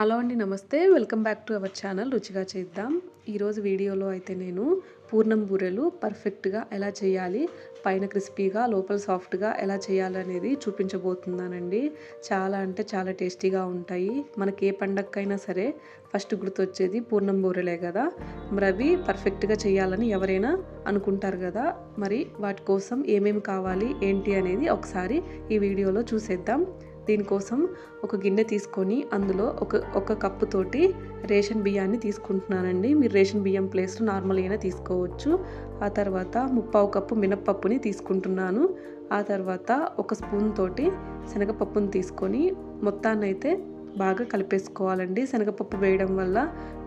Hello అండి నమస్తే. Welcome back to our channel. రుచిగా చేద్దాం. ఈరోజు వీడియోలో అయితే నేను పూర్ణం బూరెలు పర్ఫెక్ట్గా ఎలా చేయాలి పైన క్రిస్పీగా లోపల సాఫ్ట్గా ఎలా చేయాలనేది చూపించబోతున్నానండి. చాలా అంటే చాలా టేస్టీగా ఉంటాయి. మనకి ఏ పండగకైనా సరే ఫస్ట్ గుర్తొచ్చేది పూర్ణం బూరెలే కదా. మరి అవి పర్ఫెక్ట్గా చేయాలని ఎవరైనా అనుకుంటారు కదా. మరి వాటి కోసం ఏమేమి కావాలి ఏంటి అనేది ఒకసారి ఈ వీడియోలో చూసేద్దాం. దీనికోసం ఒక గిన్నె తీసుకొని అందులో ఒక ఒక కప్పు తోటి రేషన్ బియ్యాన్ని తీసుకుంటున్నానండి. మీరు రేషన్ బియ్యం ప్లేస్లో నార్మల్ అయినా తీసుకోవచ్చు. ఆ తర్వాత ముప్పావు కప్పు మినప్పప్పుని తీసుకుంటున్నాను. ఆ తర్వాత ఒక స్పూన్ తోటి శనగపప్పుని తీసుకొని మొత్తాన్నైతే బాగా కలిపేసుకోవాలండి. శనగపప్పు వేయడం వల్ల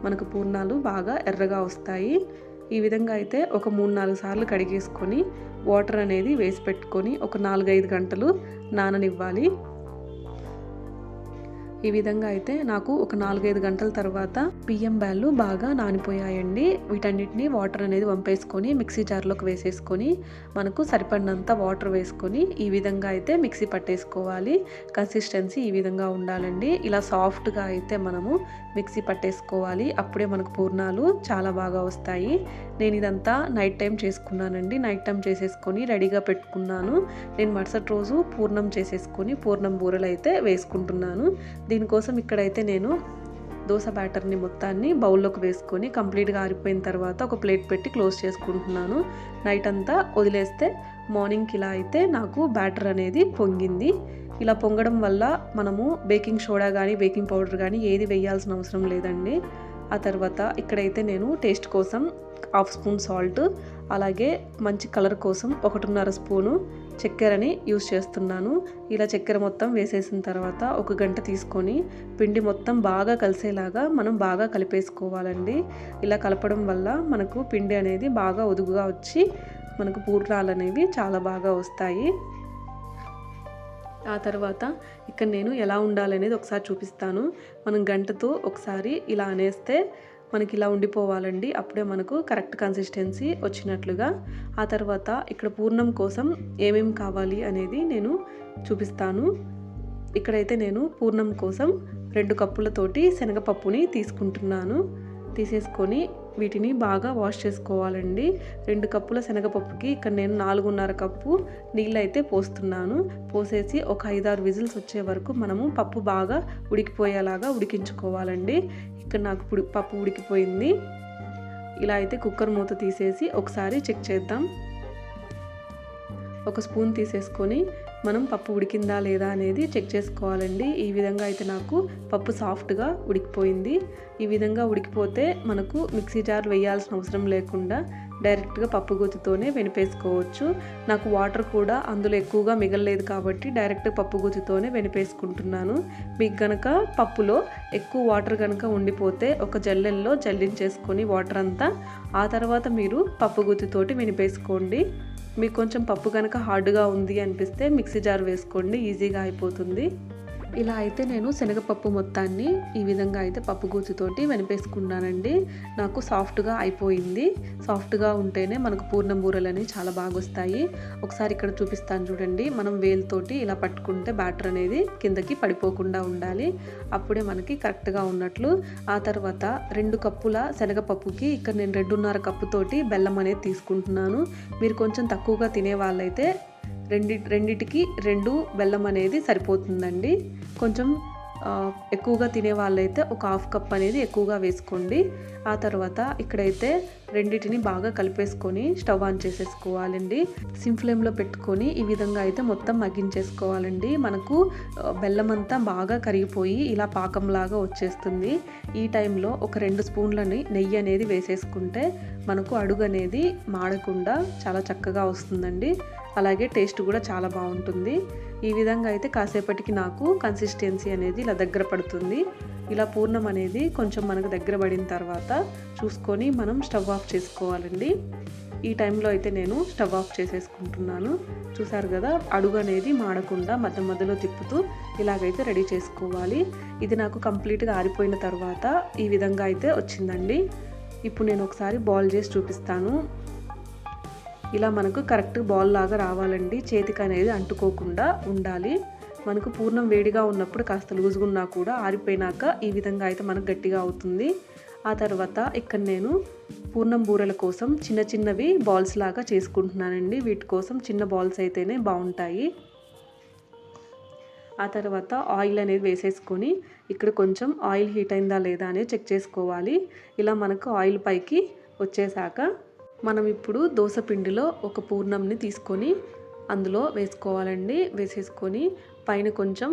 మనకు పూర్ణాలు బాగా ఎర్రగా వస్తాయి. ఈ విధంగా అయితే ఒక మూడు నాలుగు సార్లు కడిగేసుకొని వాటర్ అనేది వేసి పెట్టుకొని ఒక నాలుగైదు గంటలు నాననివ్వాలి. ఈ విధంగా అయితే నాకు ఒక నాలుగైదు గంటల తర్వాత బియ్యం బ్యాళ్ళు బాగా నానిపోయాయండి. వీటన్నిటిని వాటర్ అనేది వంపేసుకొని మిక్సీ జార్లోకి వేసేసుకొని మనకు సరిపడినంత వాటర్ వేసుకొని ఈ విధంగా అయితే మిక్సీ పట్టేసుకోవాలి. కన్సిస్టెన్సీ ఈ విధంగా ఉండాలండి. ఇలా సాఫ్ట్గా అయితే మనము మిక్సీ పట్టేసుకోవాలి. అప్పుడే మనకు పూర్ణాలు చాలా బాగా వస్తాయి. నేను ఇదంతా నైట్ టైం చేసుకున్నానండి. నైట్ టైం చేసేసుకొని రెడీగా పెట్టుకున్నాను. నేను మరుసటి రోజు పూర్ణం చేసేసుకొని పూర్ణం బూరెలు అయితే వేసుకుంటున్నాను. దీనికోసం ఇక్కడైతే నేను దోశ బ్యాటర్ని మొత్తాన్ని బౌల్లోకి వేసుకొని కంప్లీట్గా ఆరిపోయిన తర్వాత ఒక ప్లేట్ పెట్టి క్లోజ్ చేసుకుంటున్నాను. నైట్ అంతా వదిలేస్తే మార్నింగ్కి ఇలా అయితే నాకు బ్యాటర్ అనేది పొంగింది. ఇలా పొంగడం వల్ల మనము బేకింగ్ సోడా కానీ బేకింగ్ పౌడర్ కానీ ఏది వేయాల్సిన అవసరం లేదండి. ఆ తర్వాత ఇక్కడైతే నేను టేస్ట్ కోసం హాఫ్ స్పూన్ సాల్ట్ అలాగే మంచి కలర్ కోసం ఒకటిన్నర స్పూను చక్కెరని యూస్ చేస్తున్నాను. ఇలా చక్కెర మొత్తం వేసేసిన తర్వాత ఒక గంట తీసుకొని పిండి మొత్తం బాగా కలిసేలాగా మనం బాగా కలిపేసుకోవాలండి. ఇలా కలపడం వల్ల మనకు పిండి అనేది బాగా ఒదుగుగా వచ్చి మనకు పూర్ణాలు అనేవి చాలా బాగా వస్తాయి. ఆ తర్వాత ఇక్కడ నేను ఎలా ఉండాలనేది ఒకసారి చూపిస్తాను. మనం గంటతో ఒకసారి ఇలా అనేస్తే మనకి ఇలా ఉండిపోవాలండి. అప్పుడే మనకు కరెక్ట్ కన్సిస్టెన్సీ వచ్చినట్లుగా ఆ తర్వాత ఇక్కడ పూర్ణం కోసం ఏమేం కావాలి అనేది నేను చూపిస్తాను. ఇక్కడైతే నేను పూర్ణం కోసం రెండు కప్పులతోటి శనగపప్పుని తీసుకుంటున్నాను. తీసేసుకొని వీటిని బాగా వాష్ చేసుకోవాలండి. రెండు కప్పుల శనగపప్పుకి ఇక్కడ నేను నాలుగున్నర కప్పు నీళ్ళు అయితే పోస్తున్నాను. పోసేసి ఒక ఐదారు విజిల్స్ వచ్చే వరకు మనము పప్పు బాగా ఉడికిపోయేలాగా ఉడికించుకోవాలండి. ఇక్కడ నాకు పప్పు ఉడికిపోయింది. ఇలా అయితే కుక్కర్ మూత తీసేసి ఒకసారి చెక్ చేద్దాం. ఒక స్పూన్ తీసేసుకొని మనం పప్పు ఉడికిందా లేదా అనేది చెక్ చేసుకోవాలండి. ఈ విధంగా అయితే నాకు పప్పు సాఫ్ట్గా ఉడికిపోయింది. ఈ విధంగా ఉడికిపోతే మనకు మిక్సీ జార్ వేయాల్సిన అవసరం లేకుండా డైరెక్ట్గా పప్పు గుత్తితోనే వెనిపేసుకోవచ్చు. నాకు వాటర్ కూడా అందులో ఎక్కువగా మిగలలేదు కాబట్టి డైరెక్ట్ పప్పు గుత్తితోనే వెనిపేసుకుంటున్నాను. మీకు కనుక పప్పులో ఎక్కువ వాటర్ కనుక ఉండిపోతే ఒక జల్లెల్లో జల్లించేసుకొని వాటర్ అంతా ఆ తర్వాత మీరు పప్పు గుత్తితోటి వెనిపేసుకోండి. మీకు కొంచెం పప్పు కనుక హార్డ్గా ఉంది అనిపిస్తే మిక్సీ జార్ వేసుకోండి ఈజీగా అయిపోతుంది. ఇలా అయితే నేను శనగపప్పు మొత్తాన్ని ఈ విధంగా అయితే పప్పు గూచుతోటి వెనిపేసుకున్నానండి. నాకు సాఫ్ట్గా అయిపోయింది. సాఫ్ట్గా ఉంటేనే మనకు పూర్ణం బూరెలు చాలా బాగా వస్తాయి ఒకసారి ఇక్కడ చూపిస్తాను చూడండి. మనం వేలుతోటి ఇలా పట్టుకుంటే బ్యాటర్ అనేది కిందకి పడిపోకుండా ఉండాలి. అప్పుడే మనకి కరెక్ట్గా ఉన్నట్లు. ఆ తర్వాత రెండు కప్పుల శనగపప్పుకి ఇక్కడ నేను రెండున్నర కప్పుతోటి బెల్లం అనేది తీసుకుంటున్నాను. మీరు కొంచెం తక్కువగా తినే వాళ్ళైతే రెండి రెండిటికి రెండు బెల్లం అనేది సరిపోతుందండి. కొంచెం ఎక్కువగా తినే వాళ్ళైతే ఒక హాఫ్ కప్ అనేది ఎక్కువగా వేసుకోండి. ఆ తర్వాత ఇక్కడైతే రెండింటిని బాగా కలిపేసుకొని స్టవ్ ఆన్ చేసేసుకోవాలండి. సిమ్ ఫ్లేమ్లో పెట్టుకొని ఈ విధంగా అయితే మొత్తం మగ్గించేసుకోవాలండి. మనకు బెల్లం అంతా బాగా కరిగిపోయి ఇలా పాకంలాగా వచ్చేస్తుంది. ఈ టైంలో ఒక రెండు స్పూన్లని నెయ్యి అనేది వేసేసుకుంటే మనకు అడుగు అనేది మాడకుండా చాలా చక్కగా వస్తుందండి. అలాగే టేస్ట్ కూడా చాలా బాగుంటుంది. ఈ విధంగా అయితే కాసేపటికి నాకు కన్సిస్టెన్సీ అనేది ఇలా దగ్గర పడుతుంది. ఇలా పూర్ణం అనేది కొంచెం మనకు దగ్గర పడిన తర్వాత చూసుకొని మనం స్టవ్ ఆఫ్ చేసుకోవాలండి. ఈ టైంలో అయితే నేను స్టవ్ ఆఫ్ చేసేసుకుంటున్నాను. చూసారు కదా అడుగు అనేది మాడకుండా మధ్య మధ్యలో తిప్పుతూ ఇలాగైతే రెడీ చేసుకోవాలి. ఇది నాకు కంప్లీట్గా ఆరిపోయిన తర్వాత ఈ విధంగా అయితే వచ్చిందండి. ఇప్పుడు నేను ఒకసారి బాల్ చేసి చూపిస్తాను. ఇలా మనకు కరెక్ట్ బాల్ లాగా రావాలండి. చేతికి అనేది అంటుకోకుండా ఉండాలి. మనకు పూర్ణం వేడిగా ఉన్నప్పుడు కాస్త లూజ్గా ఉన్నా కూడా ఆరిపోయినాక ఈ విధంగా అయితే మనకు గట్టిగా అవుతుంది. ఆ తర్వాత ఇక్కడ నేను పూర్ణం బూరెల కోసం చిన్న చిన్నవి బాల్స్ లాగా చేసుకుంటున్నానండి. వీటి కోసం చిన్న బాల్స్ అయితేనే బాగుంటాయి. ఆ తర్వాత ఆయిల్ అనేది వేసేసుకొని ఇక్కడ కొంచెం ఆయిల్ హీట్ అయిందా లేదా అనేది చెక్ చేసుకోవాలి. ఇలా మనకు ఆయిల్ పైకి వచ్చేసాక మనం ఇప్పుడు దోశ పిండిలో ఒక పూర్ణంని తీసుకొని అందులో వేసుకోవాలండి. వేసేసుకొని పైన కొంచెం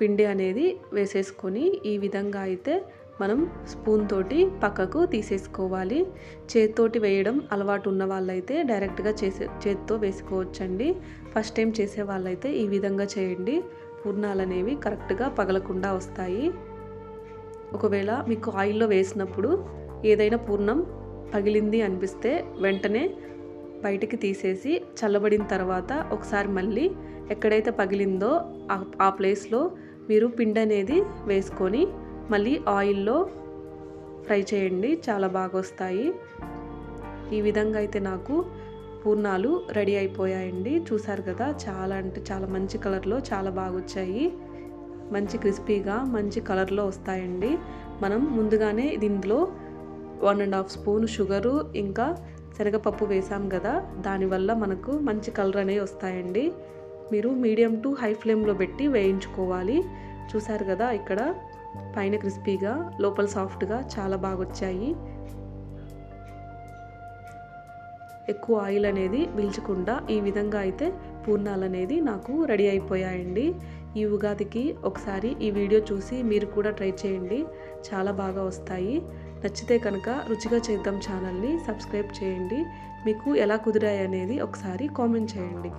పిండి అనేది వేసేసుకొని ఈ విధంగా అయితే మనం స్పూన్ తోటి పక్కకు తీసేసుకోవాలి. చేత్తోటి వేయడం అలవాటు ఉన్న వాళ్ళైతే డైరెక్ట్గా చేసే చేత్తో వేసుకోవచ్చండి. ఫస్ట్ టైం చేసే వాళ్ళైతే ఈ విధంగా చేయండి. పూర్ణాలు అనేవి కరెక్ట్గా పగలకుండా వస్తాయి. ఒకవేళ మీకు ఆయిల్లో వేసినప్పుడు ఏదైనా పూర్ణం పగిలింది అనిపిస్తే వెంటనే బయటికి తీసేసి చల్లబడిన తర్వాత ఒకసారి మళ్ళీ ఎక్కడైతే పగిలిందో ఆ ప్లేస్లో మీరు పిండి అనేది వేసుకొని మళ్ళీ ఆయిల్లో ఫ్రై చేయండి. చాలా బాగా వస్తాయి. ఈ విధంగా అయితే నాకు పూర్ణాలు రెడీ అయిపోయాయండి. చూసారు కదా చాలా అంటే చాలా మంచి కలర్లో చాలా బాగా వచ్చాయి. మంచి క్రిస్పీగా మంచి కలర్లో వస్తాయండి. మనం ముందుగానే దీంట్లో one and half spoon sugar ఇంకా శనగపప్పు వేసాం కదా దానివల్ల మనకు మంచి కలర్ అనేవి వస్తాయండి. మీరు మీడియం టు హై ఫ్లేమ్లో పెట్టి వేయించుకోవాలి. చూసారు కదా ఇక్కడ పైన క్రిస్పీగా లోపల సాఫ్ట్గా చాలా బాగా వచ్చాయి. ఎక్కువ ఆయిల్ అనేది పీల్చకుండా ఈ విధంగా అయితే పూర్ణాలు అనేది నాకు రెడీ అయిపోయాయండి. ఈ ఉగాదికి ఒకసారి ఈ వీడియో చూసి మీరు కూడా ట్రై చేయండి. చాలా బాగా వస్తాయి. నచ్చితే కనుక రుచిగా చేద్దాం ఛానల్ని సబ్స్క్రైబ్ చేయండి. మీకు ఎలా కుదిరాయి అనేది ఒకసారి కామెంట్ చేయండి.